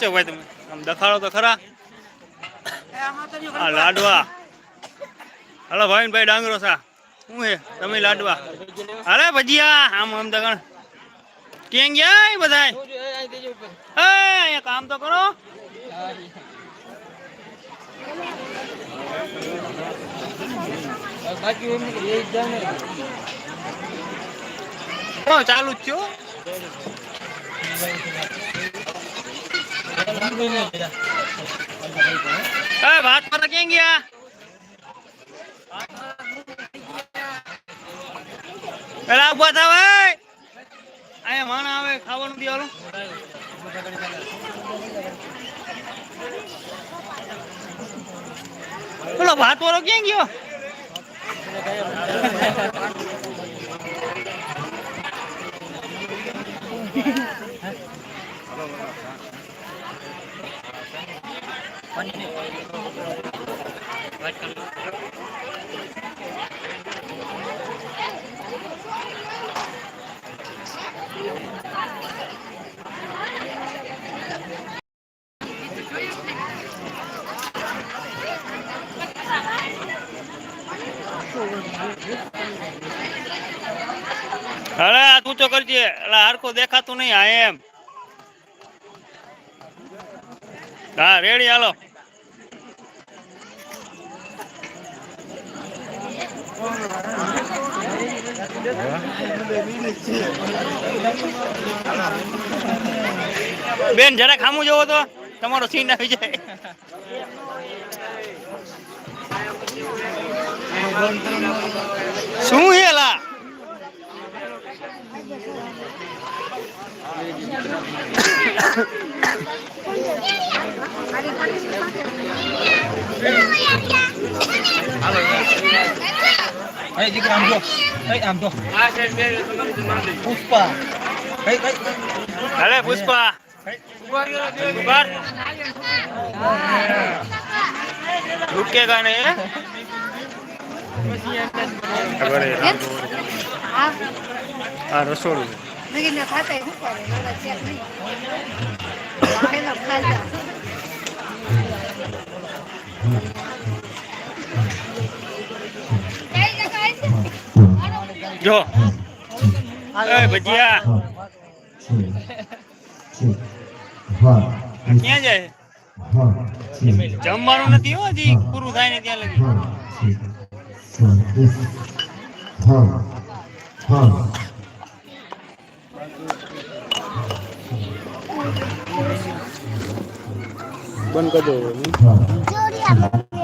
વચ્ચે ભાઈ તમે? આમ દખાડો તો ખરા. આ લાડવા. હલો ભાઈ ભાઈ ડાંગરો સા શું હે? તમે લાડવા. અરે ભજીયા. આમ આમ દગણ. ક્યાં ગયા બધા અહીંયા કામ તો કરો. ચાલુ જ છો પર ક્યાં ગયા પેલા ઊભા ભાઈ અહીંયા માણા આવે ખાવાનું દેવાનું પેલો ભાત વાળો ક્યાં ગયો અરે આ તું તો કરજે. એટલે હરખો દેખાતું નહીં આ એમ. હા રેડી હાલો. બેન જરા ખામું જોવો તો. તમારો સીન આવી જાય. શું હેલા Ayo jika am doh. Ayo am doh. Puspa. Ayo ayo. અરે પુષ્પા રૂકેગા જોડે. આ રસોડું ખાતા જો. એ ભજીયા. ક્યાં જાય? જમવાનું નથી હો હજી. પૂરું થાય ને ત્યાં લગી. બંધ કરી દો